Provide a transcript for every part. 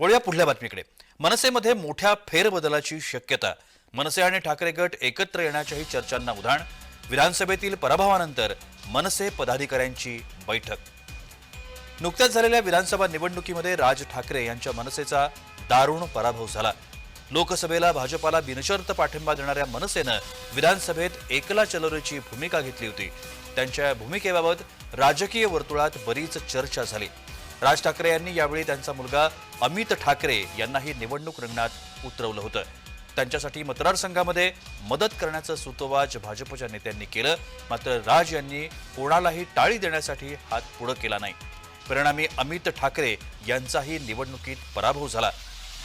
वळूया पुढल्या बातमीकडे. मनसेमध्ये मोठ्या फेरबदलाची शक्यता. मनसे आणि ठाकरे गट एकत्र येण्याच्याही चर्चांना उधाण. विधानसभेतील पराभवानंतर मनसे पदाधिकाऱ्यांची बैठक. नुकत्याच झालेल्या विधानसभा निवडणुकीमध्ये राज ठाकरे यांच्या मनसेचा दारुण पराभव झाला. लोकसभेला भाजपाला बिनशर्त पाठिंबा देणाऱ्या मनसेनं विधानसभेत एकला चलोरीची भूमिका घेतली होती. त्यांच्या भूमिकेबाबत राजकीय वर्तुळात बरीच चर्चा झाली. राज ठाकरे यांनी यावेळी त्यांचा मुलगा अमित ठाकरे यांनाही निवडणूक रिंगणात उतरवलं होतं. त्यांच्यासाठी मतदारसंघामध्ये मदत करण्याचं सुतोवाच भाजपच्या नेत्यांनी केलं मात्र राज यांनी कोणालाही टाळी देण्यासाठी हात पुढं केला नाही. परिणामी अमित ठाकरे यांचाही निवडणुकीत पराभव झाला.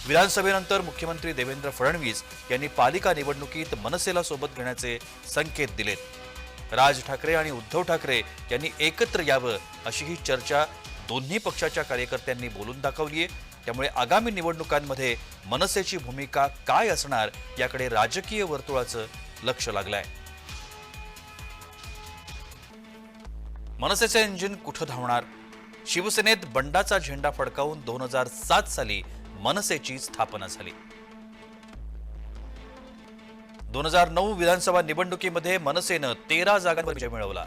विधानसभेनंतर मुख्यमंत्री देवेंद्र फडणवीस यांनी पालिका निवडणुकीत मनसेला सोबत घेण्याचे संकेत दिलेत. राज ठाकरे आणि उद्धव ठाकरे यांनी एकत्र यावं अशी ही चर्चा दोन्ही पक्षाच्या कार्यकर्त्यांनी बोलून दाखवली आहे. त्यामुळे आगामी निवडणुकांमध्ये मनसेची भूमिका काय असणार याकडे राजकीय वर्तुळाचं लक्ष लागलंय. मनसेचे इंजिन कुठं धावणार? शिवसेनेत बंडाचा झेंडा फडकावून दोन हजार सात साली मनसेची स्थापना झाली. दोन हजार नऊ विधानसभा निवडणुकीमध्ये मनसेनं तेरा जागांवर विजय मिळवला.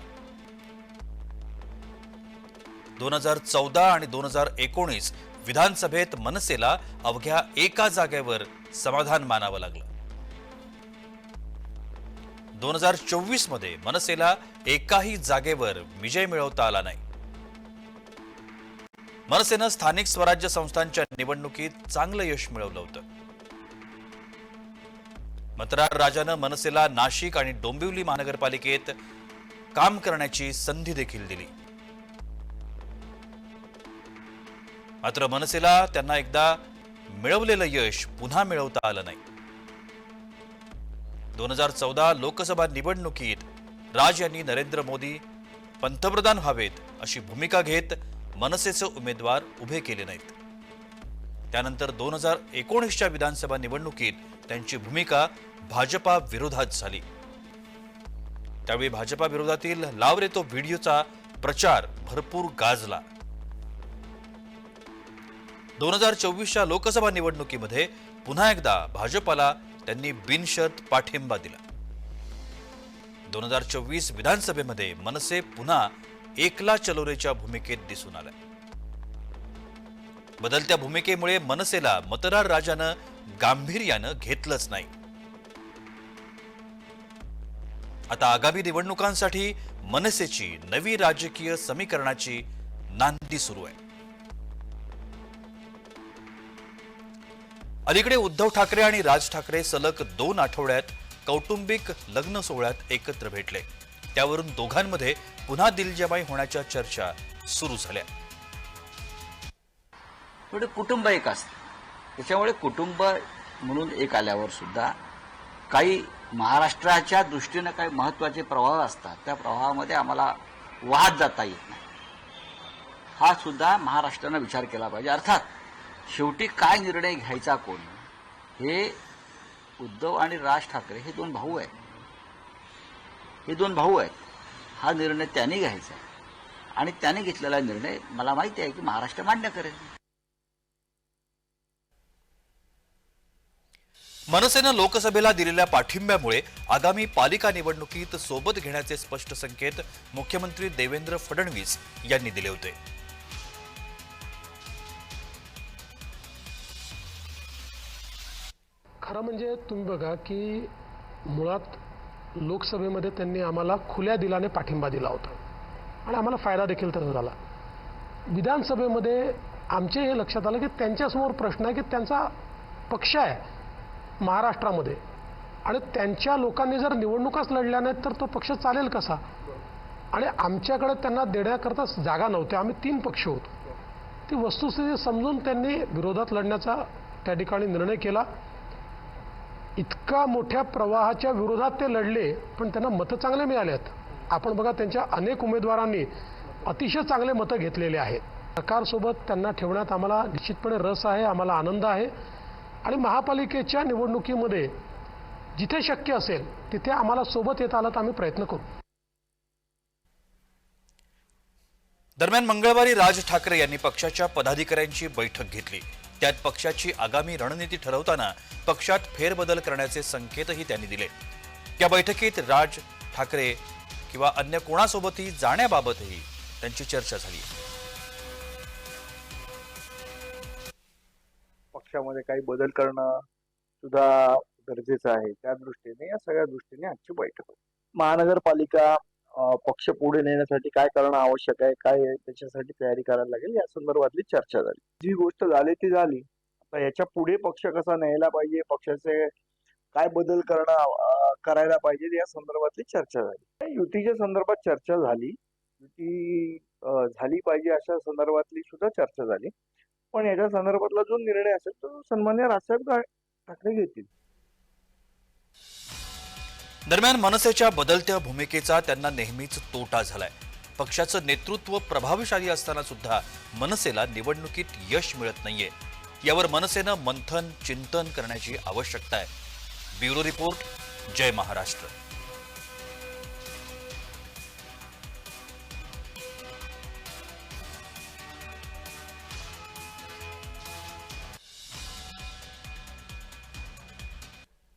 दोन हजार चौदा आणि दोन हजार एकोणीस विधानसभेत मनसेला अवघ्या एका जागेवर समाधान मानावं लागलं. दोन हजार चोवीसमध्ये मनसेला एकाही जागेवर विजय मिळवता आला नाही. मनसेनं स्थानिक स्वराज्य संस्थांच्या निवडणुकीत चांगलं यश मिळवलं होतं. मतदार राजानं मनसेला नाशिक आणि डोंबिवली महानगरपालिकेत काम करण्याची संधी देखील दिली. मात्र मनसेला त्यांना एकदा मिळवलेलं यश पुन्हा मिळवता आलं नाही. दोन हजार चौदा लोकसभा निवडणुकीत राज यांनी नरेंद्र मोदी पंतप्रधान व्हावेत अशी भूमिका घेत मनसेचे उमेदवार उभे केले नाहीत. त्यानंतर दोन हजार एकोणीसच्या विधानसभा निवडणुकीत त्यांची भूमिका भाजपा विरोधात झाली. त्यावेळी भाजपा विरोधातील लावरे तो व्हिडिओचा प्रचार भरपूर गाजला. दोन हजार चोवीसच्या लोकसभा निवडणुकीमध्ये पुन्हा एकदा भाजपाला त्यांनी बिनशर्त पाठिंबा दिला. दोन हजार चोवीस विधानसभेमध्ये मनसे पुन्हा एकला चलोरेच्या भूमिकेत दिसून आलाय. बदलत्या भूमिकेमुळे मनसेला मतदार राजानं गांभीर्यानं घेतलंच नाही. आता आगामी निवडणुकांसाठी मनसेची नवी राजकीय समीकरणाची नांदी सुरू आहे. अलीकडे उद्धव ठाकरे आणि राज ठाकरे सलग दोन आठवड्यात कौटुंबिक लग्न सोहळ्यात एकत्र भेटले. त्यावरून दोघांमध्ये पुन्हा दिलजमाई होण्याच्या चर्चा सुरू झाल्या. थोडे कुटुंब एक असतं. त्याच्यामुळे कुटुंब म्हणून एक आल्यावर सुद्धा काही महाराष्ट्राच्या दृष्टीनं काही महत्त्वाचे प्रवाह असतात. त्या प्रवाहामध्ये आम्हाला वाहत जाता येत नाही. हा सुद्धा महाराष्ट्रानं विचार केला पाहिजे. अर्थात शेवटी काय निर्णय घ्यायचा कोण? हे उद्धव आणि राज ठाकरे हे दोन भाऊ आहेत. हे दोन भाऊ आहेत. हा निर्णय त्यांनी घ्यायचा आहे. आणि त्याने घेतलेला निर्णय मला माहिती आहे की महाराष्ट्र मान्य करेल. मनसेनं लोकसभेला दिलेल्या पाठिंब्यामुळे आगामी पालिका निवडणुकीत सोबत घेण्याचे स्पष्ट संकेत मुख्यमंत्री देवेंद्र फडणवीस यांनी दिले होते. खरं म्हणजे तुम्ही बघा की मुळात लोकसभेमध्ये त्यांनी आम्हाला खुल्या दिलाने पाठिंबा दिला होता. आणि आम्हाला फायदा देखील तर झाला. विधानसभेमध्ये आमचे हे लक्षात आलं की त्यांच्यासमोर प्रश्न आहे की त्यांचा पक्ष आहे महाराष्ट्रामध्ये. आणि त्यांच्या लोकांनी जर निवडणुकाच लढल्या नाहीत तर तो पक्ष चालेल कसा? आणि आमच्याकडे त्यांना देण्याकरता जागा नव्हत्या आम्ही तीन पक्ष होतो. ती वस्तुस्थिती समजून त्यांनी विरोधात लढण्याचा त्या ठिकाणी निर्णय केला. इतका मोठ्या प्रवाहाच्या विरोधात ते लढले पण त्यांना मतं चांगले मिळाले आहेत. आपण बघा त्यांच्या अनेक उमेदवारांनी अतिशय चांगले मतं घेतलेले आहेत. सरकारसोबत त्यांना ठेवण्यात आम्हाला निश्चितपणे रस आहे आम्हाला आनंद आहे. आणि महापालिकेच्या निवडणुकीमध्ये जिथे शक्य असेल तिथे आम्हाला सोबत येता आलं तर आम्ही प्रयत्न करू. दरम्यान मंगळवारी राज ठाकरे यांनी पक्षाच्या पदाधिकाऱ्यांची बैठक घेतली. त्यात पक्षाची आगामी रणनीती ठरवताना पक्षात फेरबदल करण्याचे संकेतही त्यांनी दिले. या बैठकीत राज ठाकरे किंवा अन्य कोणासोबतही जाण्याबाबतही त्यांची चर्चा झाली. पक्षामध्ये काही बदल करणं सुद्धा गरजेचं आहे. त्या दृष्टीने या सगळ्या दृष्टीने आजची बैठक महानगरपालिका पक्ष पुढे नेण्यासाठी काय करणं आवश्यक आहे काय त्याच्यासाठी तयारी करायला लागेल या संदर्भातली चर्चा झाली. जी गोष्ट झाली ती झाली. आता याच्यापुढे पक्ष कसा न्यायला पाहिजे पक्षाचे काय बदल करणं करायला पाहिजे या संदर्भातली चर्चा झाली. युतीच्या संदर्भात चर्चा झाली. युती झाली पाहिजे अशा संदर्भातली सुद्धा चर्चा झाली. पण याच्या संदर्भातला जो निर्णय असेल तो सन्मान्य राजसाहेब ठाकरे घेतील. दरम्यान मनसेच्या बदलत्या भूमिकेचा त्यांना नेहमीच तोटा झालाय. पक्षाचं नेतृत्व प्रभावशाली असताना सुद्धा मनसेला निवडणुकीत यश मिळत नाहीये. यावर मनसेनं मंथन चिंतन करण्याची आवश्यकता आहे. ब्युरो रिपोर्ट जय महाराष्ट्र.